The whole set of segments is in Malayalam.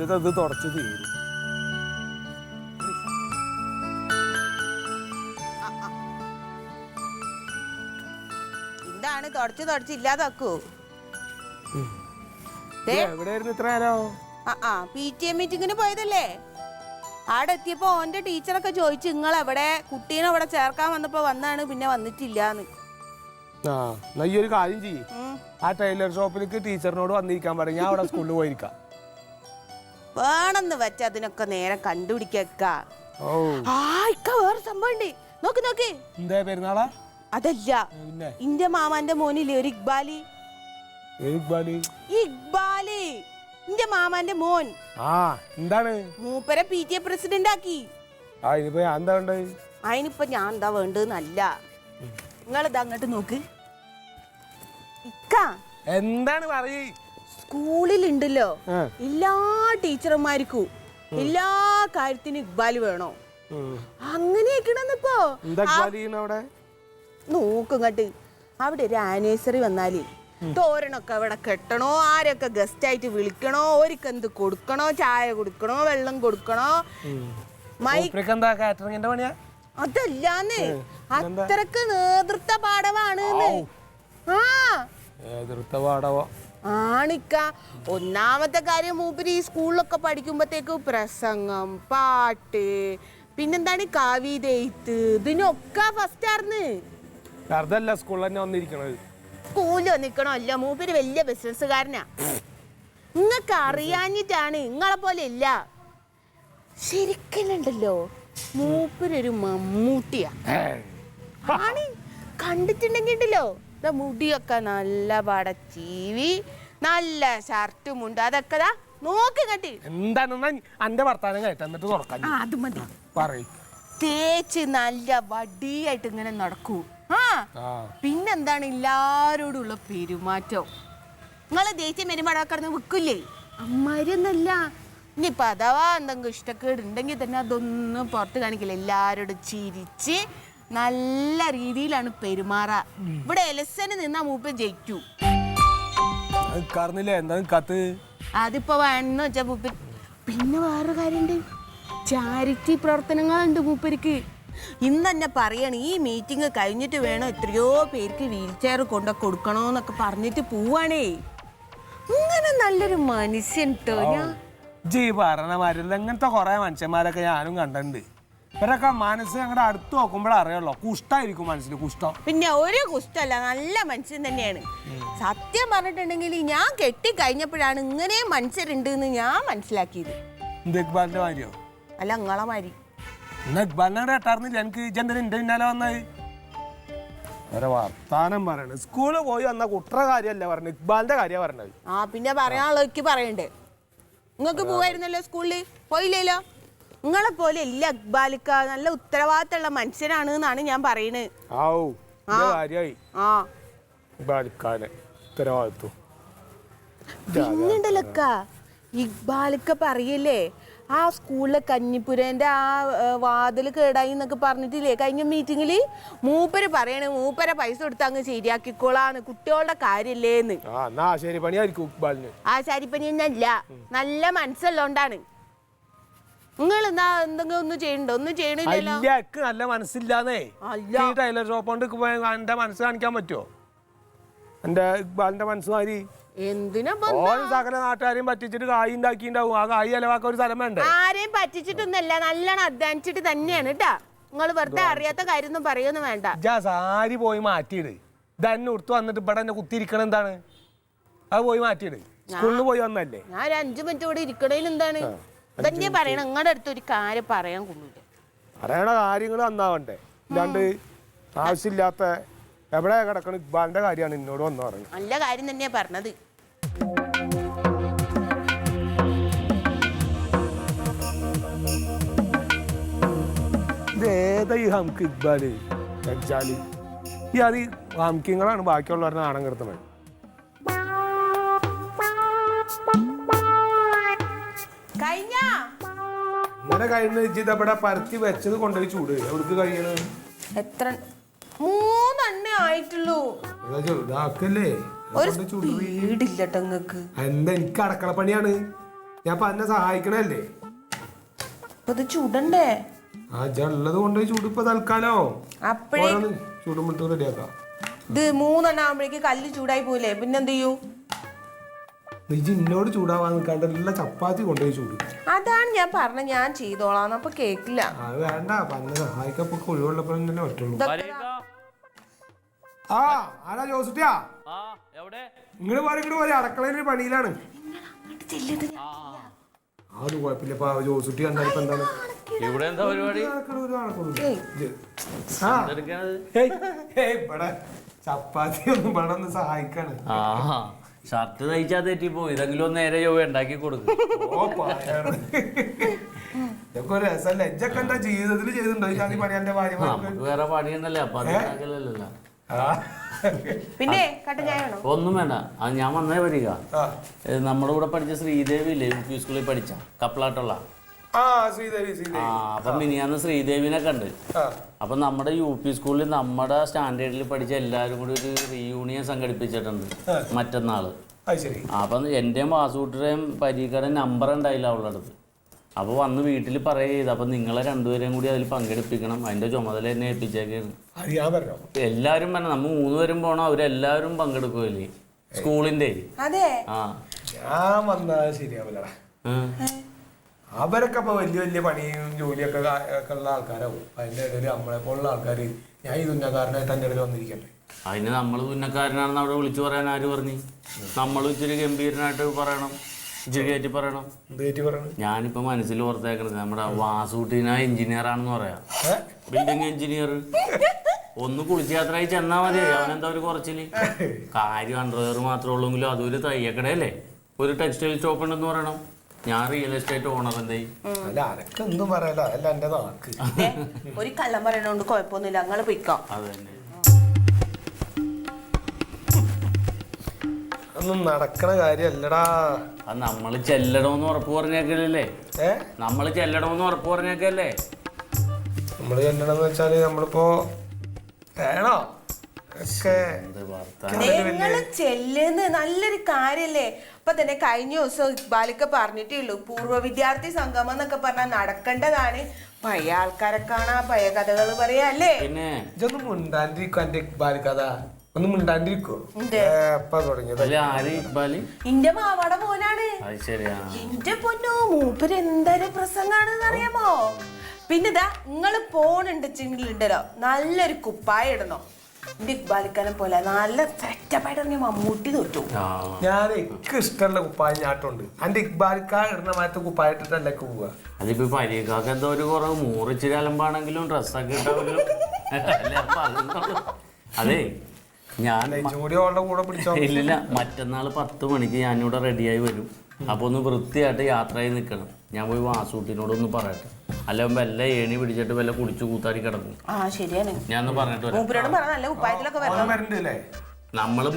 ജീവിതം ഇത് തുടച്ച് തീരും. എന്താണ് തുടച്ച് തുടച്ച് ഇല്ലാതാക്കൂ. എവിടെയായിരുന്നു ഇത്ര നേരം? ആ ആ പി ടി എ മീറ്റിങ്ങിന് പോയതല്ലേ? അവിടെ എത്തിയപ്പോ ഓന്റെ ടീച്ചറൊക്കെ ചോദിച്ചു നിങ്ങൾ എവിടെ കുട്ടീനെ അവിടെ ചേർക്കാൻ വന്നപ്പോ വന്നാണ് പിന്നെ വന്നിട്ടില്ലാന്ന്. ആ എന്നാ ഈ ഒരു കാര്യം ചെയ്യ്. ആ ടൈലർ ഷോപ്പിലേക്ക് ടീച്ചറിനോട് വന്നിരിക്കാൻ പറയും ഞാൻ അവിടെ സ്കൂളിൽ പോയിരിക്കാം. വേണമെന്ന് വെച്ച അതിനൊക്കെ നേരെ കണ്ടുപിടിക്ക ആ ഇക്ക വേറെ സംഭവം ഉണ്ട്. നോക്ക് നോക്ക്. എന്താ പെരുന്നാളാ? അതല്ല. ഇന്റെ മാമാന്റെ മോനില്ലേ ഒരു ഇക്ബാലി? ഇക്ബാലി? ഇന്റെ മാമാന്റെ മോൻ. ആ എന്താണ്? മൂപ്പരെ പി ടി എ പ്രസിഡന്റ് ആക്കി. ഞാൻ എന്താ അതിനിപ്പോ ഞാൻ എന്താ വേണ്ടതെന്നല്ല. നിങ്ങളിത് അങ്ങോട്ട് നോക്ക്. ഇക്ക. എന്താണ് പറയ്? സ്കൂളിലുണ്ടല്ലോ. ഉണ്ടല്ലോ എല്ലാ ടീച്ചർമാർക്കും എല്ലാ കാര്യത്തിനും ഇക്ബാൽ വേണോ? അങ്ങനെ അങ്ങനെയൊക്കെയാണെന്നിപ്പോ. എന്താ ചെയ്യുന്ന അവിടെ? ഒരു ആനിവേഴ്സറി വന്നാൽ തോരണൊക്കെ അവിടെ കെട്ടണോ? ആരൊക്കെ ഗസ്റ്റ് ആയിട്ട് വിളിക്കണോ? ഓരിക്കെന്ത് കൊടുക്കണോ? ചായ കൊടുക്കണോ? വെള്ളം കൊടുക്കണോ? അതല്ലാന്ന്. അത്രയ്ക്ക് നേതൃത്വ പാഠമാണ് പാടവോ? ആണിക്ക ഒന്നാമത്തെ കാര്യം മൂപ്പര് ഈ സ്കൂളിലൊക്കെ പഠിക്കുമ്പോഴത്തേക്ക് പ്രസംഗം പാട്ട് പിന്നെന്താണ് കാവ്യത എഴുത്ത് ഇതിനൊക്കെ ഫസ്റ്റ് ആർന്ന്? അതല്ല സ്കൂളിൽ തന്നെ വന്നിരിക്കണത്. സ്കൂളിൽ നിൽക്കണോ മൂപ്പര് വലിയ ബിസിനസ്സുകാരനാ നിങ്ങൾക്ക് അറിയാഞ്ഞിട്ടാണ് നിങ്ങളെ പോലെ ഇല്ല. ശരിക്കലുണ്ടല്ലോ മൂപ്പരൊരു മമ്മൂട്ടിയാ. ആണ്? കണ്ടിട്ടുണ്ടെങ്കിൽ ദാ മുടിയൊക്കെ നല്ല പടച്ചീവി നല്ല ഷർട്ടും ഉണ്ട്. അതൊക്കെ ദാ നോക്ക് കട്ടി എന്താണെന്നാ അന്റെ വർത്താനം കേട്ട എന്നിട്ട് തുറക്കാൻ അത് മതി. പറയും. തേച്ച് നല്ല വടിയായിട്ട് ഇങ്ങനെ നടക്കൂ. ആ പിന്നെന്താണ് എല്ലാരോടും ഉള്ള പെരുമാറ്റം? നിങ്ങളെ ദേശീയ പെരുമാടം കിടന്ന് വിൽക്കില്ലേ? അമ്മാരിയൊന്നല്ല. ഇനിയിപ്പൊ അഥവാ എന്തെങ്കിലും ഇഷ്ടക്കേട് ഉണ്ടെങ്കിൽ തന്നെ അതൊന്നും പുറത്ത് കാണിക്കില്ല. എല്ലാരോടും ചിരിച്ച് നല്ല രീതിയിലാണ് പെരുമാറ. ഇവിടെ എലസന് നിന്നാ മൂപ്പ ജയിക്കൂ. കാർന്നില്ലേ കത്ത്? അതിപ്പോ വേണമെന്ന് വെച്ചാ മൂപ്പ പിന്നെ വേറൊരു കാര്യമുണ്ട് ചാരിറ്റി പ്രവർത്തനങ്ങളുണ്ട് മൂപ്പരിക്ക്. ഇന്ന് തന്നെ പറയണം ഈ മീറ്റിംഗ് കഴിഞ്ഞിട്ട് വേണം എത്രയോ പേർക്ക് വീൽ ചെയർ കൊണ്ട കൊടുക്കണോന്നൊക്കെ പറഞ്ഞിട്ട് പോവാണേ. ഇങ്ങനെ നല്ലൊരു മനുഷ്യൻ ട്ടോ. ഞാൻ ജി പറഞ്ഞ മരുന്ന് ഇങ്ങനത്തെ കുറെ മനുഷ്യന്മാരൊക്കെ ഞാനും കണ്ടിട്ടുണ്ട്. ഇവരൊക്കെ മനസ്സ് ഞങ്ങളുടെ അടുത്ത് നോക്കുമ്പോഴേ അറിയുള്ളൂ. കുഷ്ടായിരിക്കും മനസ്സിന് കുഷ്ടം പിന്നെ ഒരു കുഷ്ടല്ല നല്ല മനുഷ്യൻ തന്നെയാണ്. സത്യം പറഞ്ഞിട്ടുണ്ടെങ്കിൽ ഞാൻ കെട്ടി കഴിഞ്ഞപ്പോഴാണ് ഇങ്ങനെ മനുഷ്യരുണ്ട് എന്ന് ഞാൻ മനസ്സിലാക്കിയത്. എന്ത് ഇക്ബാലിന്റെ മാരിയോ അല്ല നിങ്ങളെ മാരി എന്നാ ഇക്ബാലിനെ കേട്ടാർന്നില്ല എനിക്ക് ഇജെന്തിന് എന്റെ പിന്നാലെ വന്നത്? ഒരു വർത്താനം പറയണ. സ്കൂളിൽ പോയി വന്ന കുട്ടറ കാര്യമല്ല പറഞ്ഞത്? ഇക്ബാലിന്റെ കാര്യമാണ് പറഞ്ഞത്. ആ പിന്നെ പറയാനുള്ള പറയണ്ടേ. നിങ്ങൾക്ക് പോവായിരുന്നല്ലോ സ്കൂളിൽ പോയില്ലല്ലോ നിങ്ങളെ പോലെ ഇല്ല അക്ബാലിക്ക. നല്ല ഉത്തരവാദിത്തമുള്ള മനുഷ്യനാണ് എന്നാണ് ഞാൻ പറയുന്നത് ആവൂ ആ. ഇക്ബാലിക്കാനെ ഉത്തരവാദിത്വം. പിന്നുണ്ടല്ലക്ക ഇക്ബാലിക്ക പറയല്ലേ ആ സ്കൂളിലെ കഞ്ഞിപ്പുരന്റെ ആ വാതിൽ കേടായി എന്നൊക്കെ പറഞ്ഞിട്ടില്ലേ? കഴിഞ്ഞ മീറ്റിങ്ങിൽ മൂപ്പര് പറയണേ മൂപ്പരെ പൈസ കൊടുത്ത് അങ്ങ് ശരിയാക്കിക്കോളാന്ന് കുട്ടികളുടെ കാര്യല്ലേന്ന്. ആ എന്നാ ശരി പണിയായിരിക്കും ഇക്ബാലിന്. ആ ശരിപ്പനി അല്ല നല്ല മനസ്സുള്ളോണ്ടാണ്. നിങ്ങൾ എന്നാ എന്തെങ്കിലും ഒന്നും ചെയ്യണ്ടോ? ഒന്നും ചെയ്യണില്ലല്ലോ. അല്ല എനിക്ക് നല്ല മനസ്സില്ലാന്നേ. അല്ല. ഈ ടൈലർ ഷോപ്പ് കൊണ്ട് എന്റെ മനസ്സ് കാണിക്കാൻ പറ്റുമോ എന്റെ ഇക്ബാലിന്റെ മനസ്സ് മാതിരി എന്തിനാ ഇപ്പൊ ഓരോ സകല നാട്ടുകാരെയും പറ്റിച്ചിട്ട് കായ് ഉണ്ടാക്കിണ്ടാവും ആ കായ് അലവാക്കാൻ ഒരു സ്ഥലം വേണ്ടേ? ആരെയും പറ്റിച്ചിട്ടൊന്നല്ല നല്ലോണം അധ്വാനിച്ചിട്ട് തന്നെയാണ് കേട്ടാ നിങ്ങൾ വെറുതെ അറിയാത്ത കാര്യമൊന്നും പറയൊന്നും വേണ്ട. ഇജ്ജാ സാരി പോയി മാറ്റിയിട്. ഇതന്നെ ഉടുത്ത് വന്നിട്ട് ഇവിടെ എന്നെ കുത്തിയിരിക്കണം എന്താണ്? അത് പോയി മാറ്റിയിട്. സ്കൂളിൽ പോയി വന്നല്ലേ? ഞാൻ ഒരു അഞ്ചു മിനിറ്റ് ഇവിടെ ഇരിക്കണേന് എന്താണ്? തന്നെ പറയണം. നിങ്ങളുടെ അടുത്ത് ഒരു കാര്യം പറയാൻ കൊള്ളില്ല പറയണ കാര്യങ്ങൾ നന്നാവണ്ടേ? ഇല്ലാണ്ട് ആവശ്യമില്ലാത്ത എവിടെ കിടക്കണ ഇക്ബാലിന്റെ കാര്യമാണ് എന്നോട് വന്ന് പറഞ്ഞത്. നല്ല കാര്യം തന്നെയാ പറഞ്ഞത്. ഇത് ഏതാ ഈ ഹംക്ക് ഇക്ബാൽ? വെച്ചാൽ ഈ അത് ഹംക്കിങ്ങളാണ് ബാക്കിയുള്ളവരുടെ നാണം കിടത്തുന്നത് ഇങ്ങനെ കഴിയുന്ന ഇജ്ജിത് ഇവിടെ പരത്തി വെച്ചത് കൊണ്ടുപോയി ചൂട്. എവിടേക്ക് കഴിയണത് എത്ര മൂന്നെണ്ണേ ആയിട്ടുള്ളൂ അതാ ചെറുതാക്കല്ലേ ഒരു സ്പീഡില്ലട്ടോ നിങ്ങക്ക് എന്താ എനിക്ക് അടക്കള പണിയാണ്. ഞാൻ ഇപ്പൊ എന്നെ സഹായിക്കണല്ലേ അപ്പൊ ഇത് ചൂടണ്ടേ? ആ ജള്ളത് കൊണ്ടുപോയി ചൂട് ഇപ്പൊ തൽക്കാലോ. അപ്പഴേ ചൂടുമിട്ട് റെഡിയാക്കാം. ഇത് മൂന്നെണ്ണം ആകുമ്പോഴേക്ക് കല്ല് ചൂടായി പോയില്ലേ പിന്നെന്ത് ചെയ്യൂ? നിജി എന്നോട് ചൂടാവാൻ നിൽക്കാണ്ട് എല്ലാ ചപ്പാത്തി കൊണ്ടുപോയി ചൂട്. അതാണ് ഞാൻ പറഞ്ഞ ഞാൻ ചെയ്തോളാം അപ്പൊ കേക്കില്ല. അത് വേണ്ട. പറഞ്ഞ സഹായിക്കപ്പോ ഒഴിവുള്ളപ്പോഴും തന്നെ പറ്റുള്ളൂ. ആ ആരാ ജോസുട്ടിയാ? ആ എവിടെ? ഇങ്ങോട്ട് പോരെ ഇങ്ങോട്ട് പോരെ അടുക്കളയിൽ പണിയിലാണ്. അത് കുഴപ്പമില്ല. ഇപ്പൊ ജോസുട്ടി കണ്ടാൽ ഇപ്പൊ എന്താണ്? ഇവിടെ എന്താ പരിപാടി? ഇവിടെ ചപ്പാത്തി ഒന്നും പണം ഒന്ന് സഹായിക്കാണ്. ആ ഷർട്ട് തയ്ച്ചാ തെറ്റിപ്പോ ഇതെങ്കിലും ഒന്ന് നേരെ യോഗ ഉണ്ടാക്കി കൊടുക്കും. ഓ പറയാണ് ഇതൊക്കെ ഒരു രസമല്ല ഇജ്ജൊക്കെ എന്താ ജീവിതത്തിൽ ചെയ്തിട്ടുണ്ടോ? ഈ ജാതി പണി എന്റെ ഭാര്യമാർക്ക് നമുക്ക് വേറെ പണിയുണ്ടല്ലേ അപ്പൊ അത് ഉണ്ടാക്കലല്ലോ ആ. പിന്നെ കട്ടൻ ചായ വേണോ? ഒന്നും വേണ്ട. ആ ഞാൻ വന്നേ വരിക. ആ. ഏ, നമ്മുടെ കൂടെ പഠിച്ച ശ്രീദേവി ഇല്ലേ യു പി സ്കൂളിൽ പഠിച്ച കപ്പളാട്ടുള്ള. അപ്പൊ മിനിയാന്ന് ശ്രീദേവിനെ കണ്ട്. അപ്പൊ നമ്മുടെ യു പി സ്കൂളിൽ നമ്മുടെ സ്റ്റാൻഡേർഡിൽ പഠിച്ച എല്ലാവരും കൂടി ഒരു റീയൂണിയൻ സംഘടിപ്പിച്ചിട്ടുണ്ട് മറ്റന്നാൾ. അപ്പൊ എന്റെയും വാസുകൂട്ടരെയും പരീക്ഷയുടെ നമ്പർ ഉണ്ടായില്ല അവളുടെ അടുത്ത്. അപ്പൊ വന്ന് വീട്ടിൽ പറയുക ചെയ്ത്. അപ്പം നിങ്ങളെ രണ്ടുപേരെയും കൂടി അതിൽ പങ്കെടുപ്പിക്കണം. അതിന്റെ ചുമതല എന്നെ ഏൽപ്പിച്ചേക്കാണ്. എല്ലാരും പറഞ്ഞോ? എല്ലാവരും പറഞ്ഞു നമ്മ മൂന്നുപേരും പോണോ. അവരെല്ലാവരും പങ്കെടുക്കുമല്ലേ സ്കൂളിന്റെ. അതെ. ആ. ഞാൻ വന്നാ ശരിയാവില്ലടാ. ഉം. അവരൊക്കെ അപ്പൊ വലിയ വലിയ പണിയും ജോലിയൊക്കെ ഒക്കെ ഉള്ള ആൾക്കാരാവും. അതിന്റെ ഇടയിൽ നമ്മളെ പോലുള്ള ആൾക്കാർ ഞാൻ ഈ തുന്നക്കാരനായിട്ട് എന്റെ ഇടയിൽ വന്നിരിക്കട്ടെ. അതിന് നമ്മൾ തുന്നക്കാരനാണെന്ന് അവിടെ വിളിച്ചു പറയാൻ ആര് പറഞ്ഞു? നമ്മൾ ഇച്ചിരി ഗംഭീരനായിട്ട് പറയണം. ഇച്ചിരി കയറ്റി പറയണം. എന്ത് പറയണത് ഞാനിപ്പോൾ മനസ്സിൽ ഓർത്തേക്കണത് നമ്മുടെ വാസൂട്ടിന എഞ്ചിനീയർ ആണെന്ന് പറയാം? ബിൽഡിംഗ് എഞ്ചിനീയർ ഒന്ന് കുളിച്ച യാത്ര ആയി ചെന്നാ മതി. അവനെന്താ ഒരു കുറച്ചിൽ? കാര്യം അണ്ടർവെയർ മാത്രമേ ഉള്ളൂങ്കിലും അതൊരു തയ്യക്കടയല്ലേ? ഒരു ടെക്സ്റ്റൈൽ ഷോപ്പ് ഉണ്ടെന്ന് പറയണം. ഞാൻ റിയൽ എസ്റ്റേറ്റ് ഓണർ എന്തായി? അല്ല അനക്ക് എന്തും പറയാലോ അല്ല എന്റെ നാക്ക് ഒരു കള്ളം പറയണോണ്ട് കുഴപ്പമൊന്നുമില്ല ഞങ്ങൾ പിക്കാം അത് തന്നെ ഒന്നും നടക്കണ കാര്യല്ലടാ. അത് നമ്മൾ ചെല്ലണമെന്ന് ഉറപ്പ് പറഞ്ഞേക്കല്ലേ നമ്മൾ നമ്മൾ ചെല്ലണമെന്ന് ഉറപ്പ് പറഞ്ഞേക്കല്ലേ? നമ്മൾ ചെല്ലണമെന്ന് വെച്ചാൽ നമ്മളിപ്പോ വേണോ? ഒക്കെ എന്ത് വാർത്ത? നല്ലൊരു കാര്യല്ലേ? ഇപ്പൊ തന്നെ കഴിഞ്ഞ ദിവസം ഇക്ബാലൊക്കെ പറഞ്ഞിട്ടേ ഉള്ളൂ പൂർവ വിദ്യാർത്ഥി സംഗമം എന്നൊക്കെ പറഞ്ഞാൽ നടക്കേണ്ടതാണ്. പഴയ ആൾക്കാരെ കാണാ പഴയ കഥകൾ പറയാ അല്ലേ? പിന്നെ ഇതൊന്നും മിണ്ടാണ്ടിരിക്കും എന്റെ ബാലിക്കഥ ഒന്നും മിണ്ടാണ്ടിരിക്കോ. എന്റെ മാവാട തുടങ്ങിയത്. ഇന്റെ മാവാടെ മോനാണ്. എന്റെ പൊന്നോ മൂപ്പര് എന്തൊരു പ്രസംഗാണെന്ന് അറിയാമോ? പിന്നെ ഇതാ നിങ്ങൾ പോണുണ്ടെങ്കിലുണ്ടല്ലോ നല്ലൊരു കുപ്പായ ഇടണോ. എന്റെ ഇക്ബാലിക്കനെ പോലെ നല്ല സെറ്റപ്പായിട്ട് ഇറങ്ങിയ മമ്മൂട്ടി തൊട്ടു ഞാൻ എനിക്ക് ഇഷ്ടമുള്ള കുപ്പായ ഞാട്ടുണ്ട് എന്റെ ഇക്ബാലിക്ക ഇടുന്ന മാറ്റ കുപ്പായിട്ടിട്ടല്ലേ പോവുക അതിപ്പോ പരീക്കാക്ക് എന്തോ ഒരു കുറവ്. മൂറിച്ചിരി അലമ്പാണെങ്കിലും ഡ്രസ്സൊക്കെ? അതെ ഞാൻ ജോലി അവളുടെ കൂടെ പിടിച്ചോ. ഇല്ലില്ല മറ്റന്നാൾ പത്ത് മണിക്ക് ഞാനിവിടെ റെഡിയായി വരും. അപ്പോൾ ഒന്ന് വൃത്തിയായിട്ട് യാത്രയായി നിൽക്കണം ഞാൻ പോയി വാസൂട്ടിനോട് ഒന്ന് പറയട്ടെ. അല്ല വല്ല ഏണി പിടിച്ചിട്ട് വല്ല കുടിച്ചു കൂത്താടി കിടക്കും ആ ശരിയാണ്. ഞാൻ ഒന്ന് പറഞ്ഞിട്ട് വരാം. മൂപ്പരോട് പറഞ്ഞ നല്ല കുപ്പായത്തിലൊക്കെ വരണം. ഓണം വരണ്ട് അല്ലേ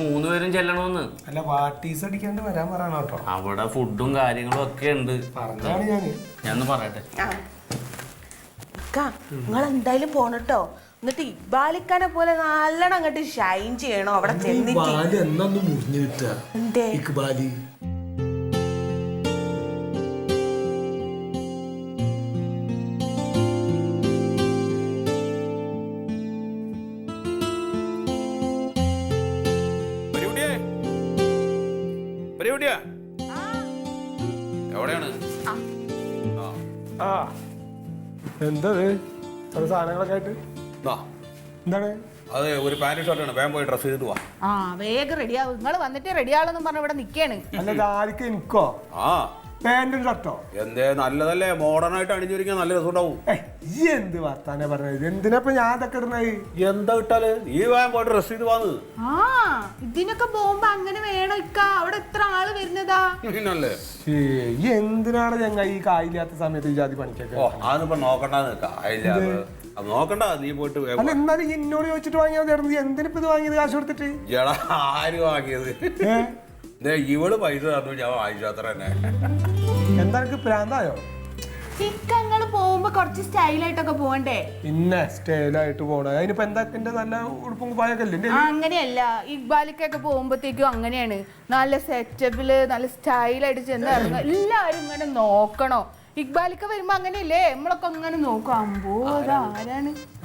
മൂന്ന് പേരും ചെല്ലണമെന്ന് അല്ല വാട്ടീസ് അടിക്കാണ്ട് വരാൻ പറയണം കേട്ടോ. അവിടെ ഫുഡും കാര്യങ്ങളും ഒക്കെ ഉണ്ട്. പറഞ്ഞാണ് ഞാൻ ഒന്ന് പറയട്ടെ. ആ. നിങ്ങൾ എന്തായാലും പോണട്ടോ എന്നിട്ട് ഇബാലിക്കാനെ പോലെ നല്ലോണം അങ്ങോട്ട് ഷൈൻ ചെയ്യണോ. അവിടെ ചെന്നിട്ട്. എന്നൊന്ന് മുറിഞ്ഞു കിട്ടുക ഇക്ബാലി എന്തത് അത്? സാധനങ്ങളൊക്കെ ആയിട്ട്? ദാ, എന്താണ്? അത് ഒരു പാന്റ് ഷർട്ടാണ് വേഗം പോയി ഡ്രസ്സ് ചെയ്തിട്ട് വാ. ആ വേഗം റെഡിയാവും നിങ്ങൾ വന്നിട്ട് റെഡിയാവെന്നും പറഞ്ഞ് ഇവിടെ നിൽക്കാണ് അല്ല എനിക്കോ? ആ. പാന്റും ഷർട്ടോ? എന്തേ നല്ലതല്ലേ? മോഡേൺ ആയിട്ട് അണിഞ്ഞിരിക്കാൻ നല്ല രസമുണ്ടാവും. ഈ എന്ത് വർത്താനെ പറഞ്ഞത്? എന്തിനാ ഞാൻ അതൊക്കെ ഇടുന്നത്? എന്താ ഇട്ടാൽ? ഈ വേഗം പോയിട്ട് ഡ്രസ് ചെയ്ത് വന്ന്. ആ ഇതിനൊക്കെ പോകുമ്പോ അങ്ങനെ വേണോ ഇക്ക. അവിടെ എത്ര ആൾ വരുന്നതാ? പിന്നല്ലേ? ഈ എന്തിനാണ് ഞങ്ങൾ ഈ കായില്ലാത്ത സമയത്ത് ഈ ജാതി പണിക്കൊക്കെ? ഓ അതൊന്നിപ്പോ നോക്കണ്ട നിൽക്കാം അത് നോക്കണ്ട നീ പോയിട്ട് വേഗം അല്ല എന്നാലും ഈ എന്നോട് ചോദിച്ചിട്ട് വാങ്ങിയാൽ എന്തിനാ എന്തിനിപ്പോ ഇത് വാങ്ങിയത്? കാശ് കൊടുത്തിട്ട്? ജടാ ആര് വാങ്ങിയത്? ഇവൾ പൈസ തന്നു ഞാൻ വാങ്ങിച്ചു അത്ര തന്നെ. എന്താ എനിക്ക് പ്രാന്തായോ? ചിക്കങ്ങൾ പോകുമ്പോ കുറച്ച് സ്റ്റൈലായിട്ടൊക്കെ പോകണ്ടേ പിന്നെ സ്റ്റൈലായിട്ട് പോണ. അതിനിപ്പോ എന്താ എന്റെ നല്ല ഉടുപ്പും കുപ്പായൊക്കെ അല്ലേ? ആ, അങ്ങനെയല്ല. ഇക്ബാലിക്കൊക്കെ പോകുമ്പോഴത്തേക്കും അങ്ങനെയാണ്. നല്ല സെറ്റപ്പിൽ നല്ല സ്റ്റൈലായിട്ട് ചെന്ന് ഇറങ്ങുക എല്ലാവരും ഇങ്ങനെ നോക്കണോ? ഇക്ബാലിക്ക വരുമ്പോ അങ്ങനെയല്ലേ? നമ്മളൊക്കെ അങ്ങനെ നോക്കും. അമ്പോ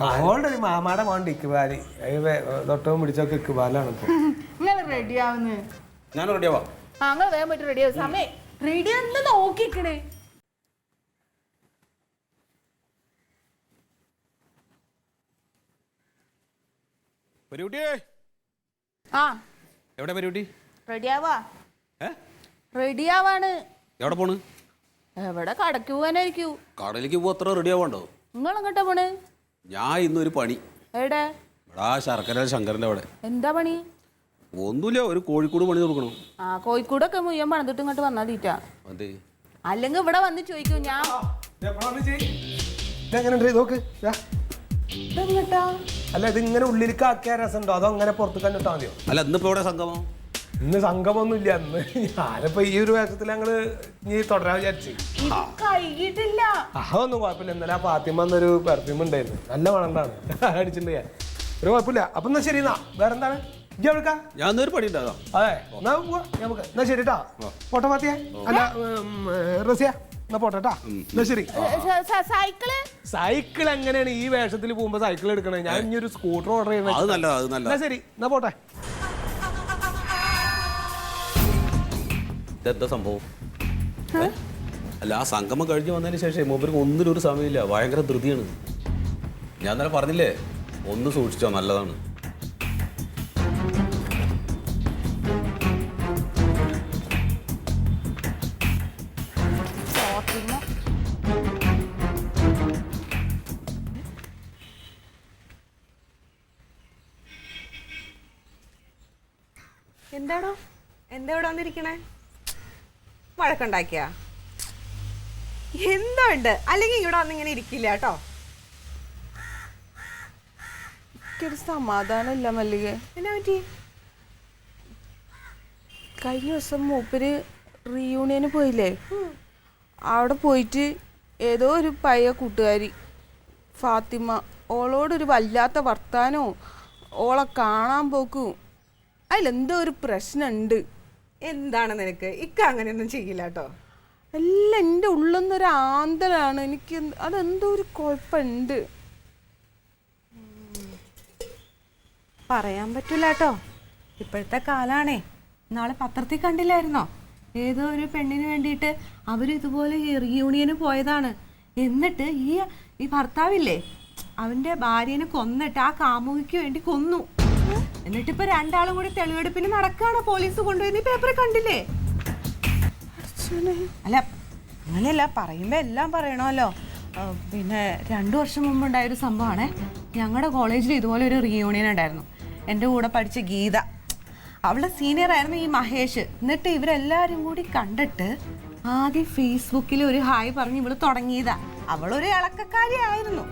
അതുകൊണ്ട് ഒരു മാമാടെ മോണ്ട് ഇക്കുബാൽ തൊട്ടവും പിടിച്ചൊക്കെ ഇക്ബാലാണ് നിങ്ങൾ റെഡി ആവുന്നു? ഞാൻ റെഡിയാവാ ആ നിങ്ങൾ വേഗം പോയിട്ട് റെഡിയാവും സമയ. റെഡി ആണെന്ന് നോക്കിക്കണേ പരികുട്ടിയേ. ആ. എവിടെ പരികുട്ടി? റെഡിയാവാ ഏ? റെഡി എവിടെ പോണ്? എവിടെ കടക്ക് പോകാനായിരിക്കൂ? കടയിലേക്ക് പോ അത്ര റെഡി നിങ്ങൾ എങ്ങോട്ടാ പോണ്? ഞാൻ ഇന്നൊരു പണി. എവിടെ? ഇവിടെ ആ ശർക്കര ശങ്കരന്റെ അവിടെ. എന്താ പണി? ഒന്നുമില്ല ഒരു കോഴിക്കോട് പണി കൊടുക്കണം ആ കോഴിക്കോടൊക്കെ മുഴുവൻ പണിതിട്ട് ഇങ്ങോട്ട് വന്നാ തീറ്റ. അതെ. അല്ലെങ്കിൽ ഇവിടെ വന്ന് ചോദിക്കും ഞാൻ നോക്ക്. അല്ല ഇത് ഇങ്ങനെ ഉള്ളിലേക്ക് ആക്കിയ രസമുണ്ടോ? അതോ അങ്ങനെ പുറത്ത് കണ്ടിട്ടാ മതിയോ? അല്ല ഇന്നിപ്പോ ഇവിടെ സംഗമം? ഇന്ന് സംഗമൊന്നും ഇല്ല അന്ന് ഞാനിപ്പോ ഈ ഒരു വേഷത്തിൽ ഞങ്ങൾ നീ തുടരാൻ വിചാരിച്ചു. അതൊന്നും കുഴപ്പമില്ല. ഇന്നലെ ആ പാത്തിമ എന്നൊരു പെർഫ്യൂം ഉണ്ടായിരുന്നു. നല്ല മണണ്ടാണ്. അടിച്ചിട്ടുണ്ട് ഞാൻ. ഒരു കുഴപ്പമില്ല. അപ്പൊ എന്നാ ശരി എന്നാ. വേറെ ഞാൻ ഒരു പണി ഉണ്ടാകാം അതെ. എന്നാ പോവാ. നമുക്ക് എന്നാ ശരി ട്ടാ. പോട്ടെ പാത്തിയെ അല്ല ഉം, റസിയ എന്നാ പോട്ടെ ട്ടാ. എന്നാ ശരി. സ- സ- സൈക്കിൾ? സൈക്കിൾ എങ്ങനെയാണ് ഈ വേഷത്തിൽ പോകുമ്പോ സൈക്കിൾ എടുക്കണേ? ഞാൻ ഇനി ഒരു സ്കൂട്ടർ ഓർഡർ അത് ചെയ്യണേ നല്ലതാ അത് എന്നാ നല്ലതാ ശരി എന്നാ പോട്ടെ. ഇതെന്താ സംഭവം? അല്ല ആ സംഗമം കഴിഞ്ഞ് വന്നതിന് ശേഷം മൂപ്പർക്ക് ഒന്നിനൊരു സമയമില്ല. ഭയങ്കര ധൃതിയാണ്. ഞാൻ ഇന്നലെ പറഞ്ഞില്ലേ? ഒന്ന് സൂക്ഷിച്ചോ നല്ലതാണ്. എന്താടോ? എന്താ ഇവിടെ വന്നിരിക്കണേ? വഴക്കുണ്ടാക്കിയ? എന്തോ ഉണ്ട്? അല്ലെങ്കിൽ ഇവിടെ വന്നിങ്ങനെ ഇരിക്കില്ല കേട്ടോ. എനിക്കൊരു സമാധാനം ഇല്ല മല്ലിക. എന്നാ പറ്റി? കഴിഞ്ഞ ദിവസം മൂപ്പര് റീയൂണിയന് പോയില്ലേ? അവിടെ പോയിട്ട് ഏതോ ഒരു പഴയ കൂട്ടുകാരി ഫാത്തിമ ഓളോടൊരു വല്ലാത്ത വർത്താനവും ഓളെ കാണാൻ പോക്കും അതിലെന്തോ ഒരു പ്രശ്നമുണ്ട് എന്താണ് നിനക്ക്? ഇക്ക അങ്ങനെയൊന്നും ചെയ്യില്ല കേട്ടോ അല്ല എന്റെ ഉള്ളൊന്നൊരു ആന്തലാണ് എനിക്ക് അതെന്തോ ഒരു കുഴപ്പമുണ്ട് പറയാൻ പറ്റൂല കേട്ടോ ഇപ്പോഴത്തെ കാലാണേ. നാളെ പത്രത്തിൽ കണ്ടില്ലായിരുന്നോ? ഏതോ ഒരു പെണ്ണിന് വേണ്ടിയിട്ട് അവർ ഇതുപോലെ റീയൂണിയന് പോയതാണ്. എന്നിട്ട് ഈ ഈ ഭർത്താവില്ലേ അവന്റെ ഭാര്യനെ കൊന്നിട്ട് ആ കാമുകിക്ക് വേണ്ടി കൊന്നു. എന്നിട്ട് ഇപ്പൊ രണ്ടാളും കൂടി തെളിവെടുപ്പിന് നടക്കാണ് പോലീസ് കൊണ്ടുപോയി പേപ്പർ കണ്ടില്ലേ? അല്ല അങ്ങനെയല്ല പറയുമ്പോ എല്ലാം പറയണമല്ലോ. പിന്നെ രണ്ടു വർഷം മുമ്പ് ഉണ്ടായൊരു സംഭവമാണേ. ഞങ്ങളുടെ കോളേജിൽ ഇതുപോലെ ഒരു റീയൂണിയൻ ഉണ്ടായിരുന്നു. എന്റെ കൂടെ പഠിച്ച ഗീത. അവളുടെ സീനിയർ ആയിരുന്നു ഈ മഹേഷ്. എന്നിട്ട് ഇവരെല്ലാവരും കൂടി കണ്ടിട്ട് ആദ്യം ഫേസ്ബുക്കിൽ ഒരു ഹായ് പറഞ്ഞ് ഇവൾ തുടങ്ങിയതാ. അവളൊരു ഇളക്കക്കാരി ആയിരുന്നു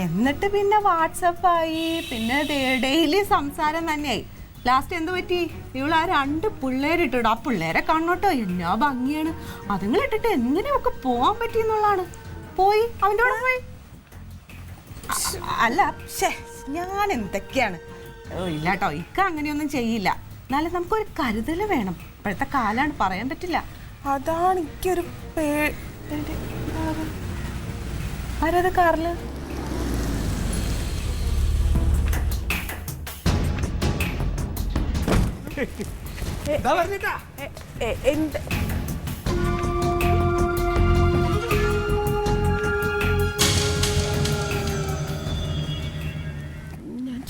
എന്നിട്ട് പിന്നെ വാട്സപ്പായി പിന്നെ ഡെയിലി സംസാരം തന്നെയായി. ലാസ്റ്റ് എന്ത് പറ്റി? ഇവൾ ആ രണ്ട് പിള്ളേരിട്ടിടും ആ പിള്ളേരെ കാണോട്ടോ എന്നാ ഭംഗിയാണ്. അതുങ്ങളിട്ടിട്ട് എങ്ങനെയൊക്കെ പോവാൻ പറ്റിയെന്നുള്ളതാണ് പോയി അവന്റെ കൂടെ പോയി. അല്ല ഷേ ഞാൻ എന്തൊക്കെയാണ്? ഇല്ല കേട്ടോ ഇക്ക അങ്ങനെയൊന്നും ചെയ്യില്ല. എന്നാലും നമുക്കൊരു കരുതൽ വേണം. ഇപ്പോഴത്തെ കാലാണ് പറയാൻ പറ്റില്ല. അതാണ് എനിക്കൊരു പേ ആരത് കാറിൽ? ഞാൻ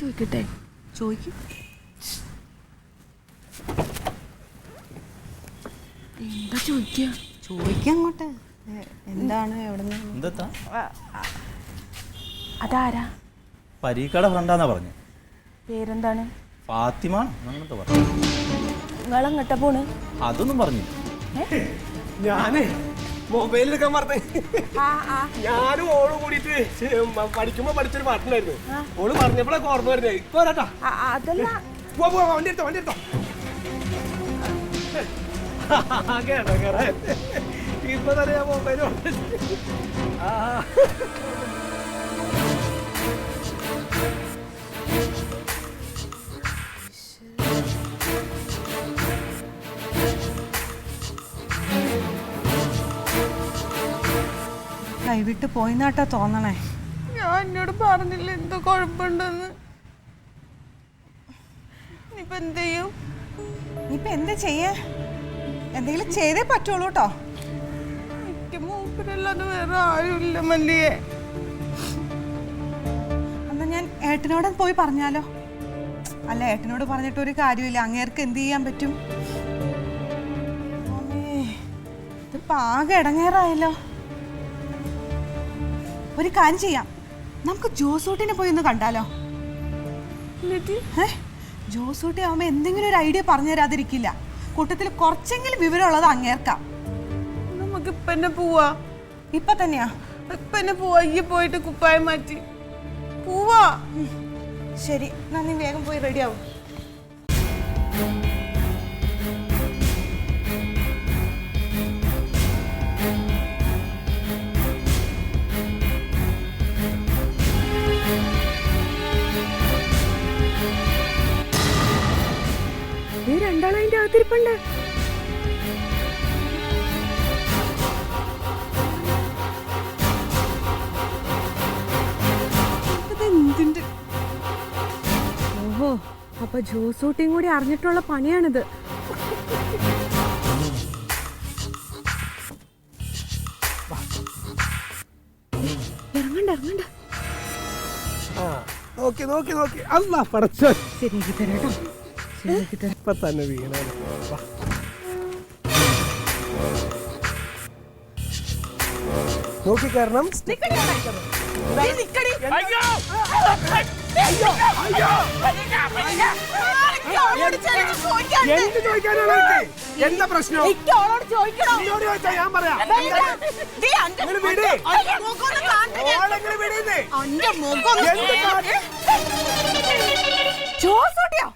ചോദിക്കട്ടെ? ചോദിക്കും. എന്താ ചോദിക്കുക ചോദിക്കാം അങ്ങോട്ട്. എന്താണ് എവിടുന്ന്? എന്താ അതാരാ? പരീക്കട ഫ്രണ്ടാന്നാ പറഞ്ഞു. പേരെന്താണ്? ഫാത്തിമ അങ്ങനത്തെ പറഞ്ഞു നിങ്ങളെങ്ങട്ടാ പോണ്? അതൊന്നും പറഞ്ഞു ഞാനേ മൊബൈൽ എടുക്കാൻ പറഞ്ഞു ഞാനും ഓൾ കൂടിയിട്ട് പഠിക്കുമ്പോ പഠിച്ചൊരു പാട്ടുണ്ടായിരുന്നു. ഓൾ പറഞ്ഞപ്പോഴൊക്കെ ഓർമ്മ വരുന്നത്. ഇപ്പൊ വരാട്ടാ. അതല്ല. പോ പോ വണ്ടി എടുത്തോ വണ്ടി എടുത്തോ. കേട്ടോ കേറ ഇപ്പൊ തന്നെ ഞാൻ മൊബൈൽ ആ. കൈവിട്ട് പോയിന്നാട്ടാ തോന്നണേ. ഞാൻ എന്നോട് പറഞ്ഞില്ല എന്തോ കുഴപ്പമുണ്ടെന്ന്. ഇനിയിപ്പോ എന്ത് ചെയ്യും? ഇനിയിപ്പൊ എന്താ ചെയ്യാ? എന്തെങ്കിലും ചെയ്തേ പറ്റുള്ളൂ കേട്ടോ എനിക്ക് മൂപ്പരല്ലാതെ വേറെ ആരുമില്ല മല്ലിയെ. എന്നാ ഞാൻ ഏട്ടനോട് പോയി പറഞ്ഞാലോ. അല്ല ഏട്ടനോട് പറഞ്ഞിട്ട് ഒരു കാര്യമില്ല. അങ്ങേർക്ക് എന്ത് ചെയ്യാൻ പറ്റും? ഇതിപ്പോ ആകെ ഇടങ്ങേറായല്ലോ. ഒരു കാര്യം ചെയ്യാം. നമുക്ക് ജോസൂട്ടിനെ പോയി ഒന്ന് കണ്ടാലോ? ജോസൂട്ടി ആവുമ്പോ എന്തെങ്കിലും ഒരു ഐഡിയ പറഞ്ഞു തരാതിരിക്കില്ല. കൂട്ടത്തിൽ കുറച്ചെങ്കിലും വിവരമുള്ളത് അങ്ങേർക്കാം. നമുക്ക് പോവാ. ഇപ്പൊ തന്നെയാ? പോവാ. ഈ പോയിട്ട് കുപ്പായം മാറ്റി. പോവാ. ശരി. നന്ദി വേഗം പോയി റെഡി രണ്ടാളും അതിന്റെ അകത്തിരിപ്പുണ്ട് ഓഹോ അപ്പൊ ജോസൂട്ടിയും കൂടി അറിഞ്ഞിട്ടുള്ള പണിയാണിത്. ഇറങ്ങണ്ട ഇറങ്ങണ്ട. ആ നോക്കി നോക്കി നോക്കി. അല്ല പടച്ചോ ശരിയാക്കി തരാട്ടോ. ശരിയാക്കി തരാം ഇപ്പൊ തന്നെ വീണ നോക്കി കാരണം എന്ത് ചോദിക്കാനാണ്? എന്താ പ്രശ്നം? ചോദിച്ചാ ഞാൻ പറയാം. വിട്. ഓളെങ്ങനെ വിടുന്നേ എന്ത് കാര്യം? ജോസൂട്ടിയോ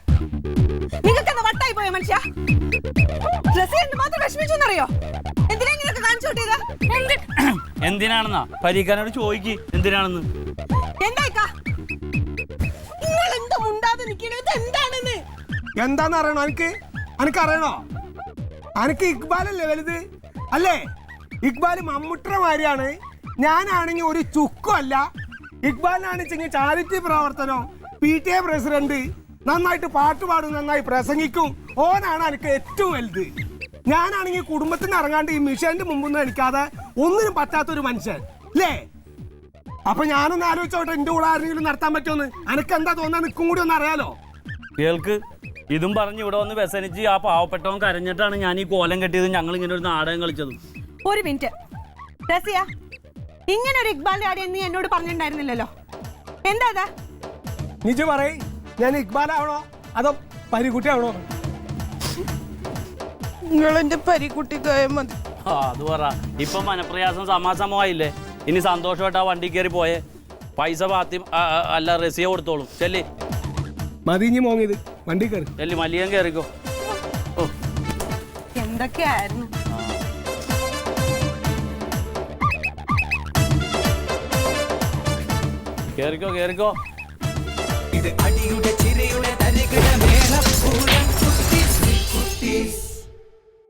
നിങ്ങൾക്ക് വട്ടായി പോയ മനുഷ്യ? ഡ്രസ് എന്ത് മാത്രം വിഷമിച്ചെന്നറിയോ? എന്തിനാ കാണിച്ചു കൂട്ടിയത് എന്തിനാണെന്നാ? പരീക്കാനോട് ചോദിക്ക് എന്തിനാണെന്ന്? എന്തായിക്കാ? നിങ്ങൾ എന്താ മുണ്ടാതെ നിൽക്കണത് എന്താണെന്ന് എന്താന്ന് അറിയണോ എനിക്ക് എനിക്ക് അറിയണോ എനിക്ക് ഇക്ബാലല്ലേ വലുത്? അല്ലേ? ഇക്ബാൽ മമ്മൂട്ടറ മാരിയാണ് ഞാനാണെങ്കിൽ ഒരു ചുക്കും അല്ല. ഇക്ബാലിനാണെച്ചെങ്കിൽ ചാരിറ്റി പ്രവർത്തനം. പി ടി എ പ്രസിഡന്റ് നന്നായിട്ട് പാട്ട് പാടും നന്നായി പ്രസംഗിക്കും. ഓനാണ് എനിക്ക് ഏറ്റവും വലുത്. ഞാനാണെങ്കിൽ കുടുംബത്തിന് ഇറങ്ങാണ്ട് ഈ മിഷന്റെ മുമ്പൊന്നും എനിക്കാതെ ഒന്നിനും പറ്റാത്തൊരു മനുഷ്യൻ. അല്ലേ അപ്പൊ ഞാനൊന്ന് ആലോചിച്ചോട്ടെ എന്റെ കൂടെ ആരെങ്കിലും നടത്താൻ പറ്റുമെന്ന് എനിക്ക് എന്താ തോന്നാ നിൽക്കും കൂടി ഒന്ന് അറിയാലോ? കേൾക്ക് ഇതും പറഞ്ഞ് ഇവിടെ വന്ന് വ്യസനിച്ച് ആ പാവപ്പെട്ടവൻ കരഞ്ഞിട്ടാണ് ഞാൻ ഈ കോലം കെട്ടിയത്. ഞങ്ങൾ ഇങ്ങനെ ഒരു നാടകം കളിച്ചത്. ഒരു മിനിറ്റ്. റസിയ ഇങ്ങനെ ഒരു ഇക്ബാലിന്റെ കാര്യം നീ എന്നോട് പറഞ്ഞിട്ടുണ്ടായിരുന്നില്ലല്ലോ. എന്താ നിജ പറയ്. ഞാൻ ഇക്ബാലാവണോ അതോ പരിക്കുട്ടിയാവണോ നിങ്ങൾ എന്റെ പരിക്കുട്ടിക്കായ മതി. ആ അത് പറ. ഇപ്പൊ മനപ്രയാസം സമാസമമായില്ലേ? ഇനി സന്തോഷമായിട്ട് ആ വണ്ടി കയറി പോയേ. പൈസ പാത്തി അല്ല റസിയ കൊടുത്തോളും. ചെല്ലി. മതിഞ്ഞ് മോങ്ങിയത് വണ്ടി കയറി. ചെല്ലി മലിയൻ കയറിക്കോ. ഓ. എന്തൊക്കെയായിരുന്നു? കേറിക്കോ കേറിക്കോ ഇത് അടിയുടെ ചിരിയുടെ തരികിട മേളപ്പൂരം കുട്ടി കുത്തി